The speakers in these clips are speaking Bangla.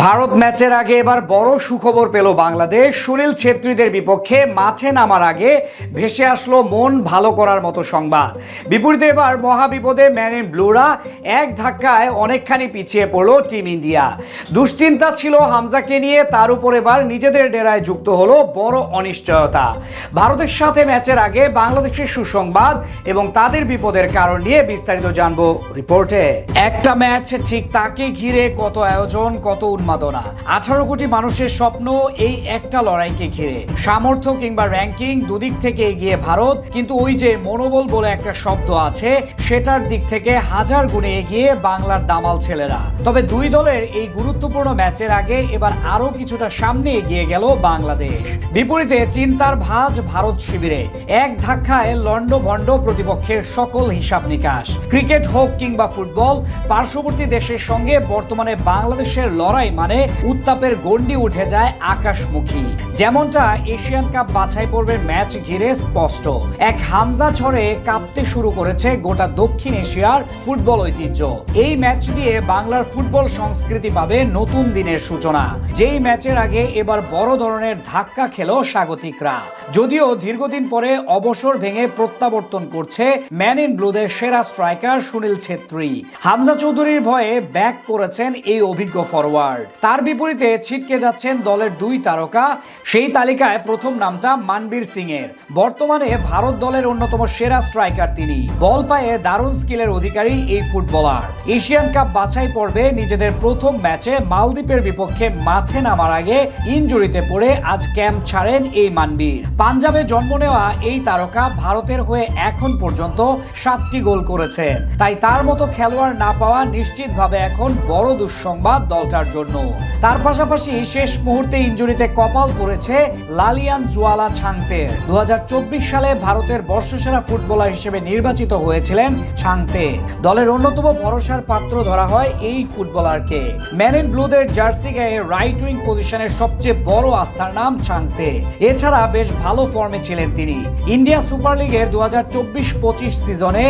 ভারত ম্যাচের আগে এবার বড় সুখবর পেল বাংলাদেশ। সুনীল ছেত্রীদের বিপক্ষে মাঠে নামার আগে ভেসে আসলো মন ভালো করার মতো সংবাদ। বিপরীতে এবার মহাবিপদে ম্যান ইন ব্লুরা এক ধাক্কায় অনেকখানি পিছিয়ে পড়ল টিম ইন্ডিয়া। দুশ্চিন্তা ছিল হামজাকে নিয়ে, তার উপর এবার নিজেদের ডেরায় যুক্ত হলো বড় অনিশ্চয়তা। ভারতের সাথে ম্যাচের আগে বাংলাদেশের সুসংবাদ এবং তাদের বিপদের কারণ নিয়ে বিস্তারিত জানব রিপোর্টে। একটা ম্যাচ ঠিক তাকে ঘিরে, কত আয়োজন, কত উন্মাদনা। আঠারো কোটি মানুষের স্বপ্ন এই একটা লড়াইকে ঘিরে। সামর্থ্য কিংবা র্যাঙ্কিং দুদিক থেকে এগিয়ে ভারত, কিন্তু ওই যে মনোবল বলে একটা শব্দ আছে, সেটার দিক থেকে হাজার গুণে এগিয়ে বাংলার দামাল ছেলেরা। তবে দুই দলের এই গুরুত্বপূর্ণ ম্যাচের আগে এবার আরও কিছুটা সামনে এগিয়ে গেল বাংলাদেশ। বিপরীতে চিন্তার ভাঁজ ভারত শিবিরে। এক ধাক্কায় লন্ড ভন্ড প্রতিপক্ষের সকল হিসাব নিকাশ। ক্রিকেট হোক কিংবা ফুটবল, পার্শ্ববর্তী দেশের সঙ্গে বর্তমানে বাংলাদেশের লড়াই মানে উত্তাপের গণ্ডি উঠে যায় আকাশমুখী। যেমনটা এশিয়ান কাপ বাছাই পর্বের ম্যাচ ঘিরে স্পষ্ট। এক হামজা ঝড়ে কাঁপতে শুরু করেছে গোটা দক্ষিণ এশিয়ার ফুটবল ঐতিহ্য। এই ম্যাচ দিয়ে বাংলার ফুটবল সংস্কৃতি পাবে নতুন দিনের সূচনা। যেই ম্যাচের আগে এবার বড় ধরনের ধাক্কা খেলো স্বাগতিকরা। যদিও দীর্ঘদিন পরে অবসর ভেঙে প্রত্যাবর্তন করছে ম্যান ইন ব্লুদের সেরা স্ট্রাইকার সুনীল ছেত্রী। হামজা চৌধুরীর ভয়ে ব্যাক করেছেন এই অভিজ্ঞ ফরওয়ার্ড তার বিপরীতে ছিটকে যাচ্ছেন দলের দুই তারকা। সেই তালিকায় প্রথম নামটা মানবীর সিং এর বর্তমানে ভারত দলের অন্যতম সেরা স্ট্রাইকার তিনি। বল পায়ে দারুণ স্কিলের অধিকারী এই ফুটবলার। এশিয়ান কাপ বাছাই পর্বে নিজেদের প্রথম ম্যাচে মালদ্বীপের বিপক্ষে মাঠে নামার আগে ইনজুরিতে পড়ে আজ ক্যাম্প ছাড়েন এই মানবীর। পাঞ্জাবে জন্ম নেওয়া এই তারকা ভারতের হয়ে এখন পর্যন্ত সাতটি গোল করেছেন। তাই তার মতো খেলোয়াড় না পাওয়া নিশ্চিতভাবে এখন বড় দুঃসংবাদ দলটার জন্য। তার পাশাপাশি শেষ মুহূর্তে ইনজুরিতে কপাল পড়েছে লালিয়ান জুয়ালা ছাংতের দু সালে ভারতের বর্ষসেরা ফুটবলার হিসেবে নির্বাচিত হয়েছিলেন ছাংতে। দলের অন্যতম ভরসার পাত্র ধরা হয় এই ফুটবলারকে। ম্যান ইন ব্লুদের জার্সি গায়ে রাইট উইং পজিশনের সবচেয়ে বড় আস্থার নাম ছাংতে। এছাড়া বেশ ভালো ফর্মে ছিলেন তিনি। ইন্ডিয়া সুপার লিগের দু হাজার চব্বিশ পঁচিশ সিজনে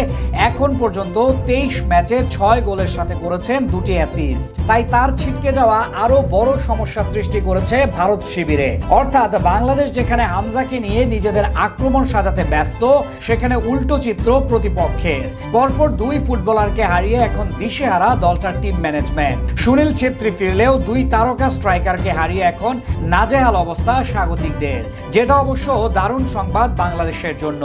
এখন পর্যন্ত তেইশ ম্যাচে ছয় গোলের সাথে করেছেন দুটি অ্যাসিস্ট তাই তার ছিটকে যাওয়া আরও বড় সমস্যা সৃষ্টি করেছে ভারত শিবিরে। অর্থাৎ বাংলাদেশ যেখানে হামজাকে নিয়ে নিজেদের আক্রমণ সাজাতে ব্যস্ত, সেখানে উল্টো চিত্র প্রতিপক্ষের। পরপর দুই ফুটবলারকে হারিয়ে এখন দিশেহারা দলটার টিম ম্যানেজমেন্ট সুনীল ছেত্রী ফিরলেও দুই তারকা স্ট্রাইকারকে হারিয়ে এখন নাজেহাল অবস্থা স্বাগতিকদের। যেটা অবশ্য দারুণ সংবাদ বাংলাদেশের জন্য।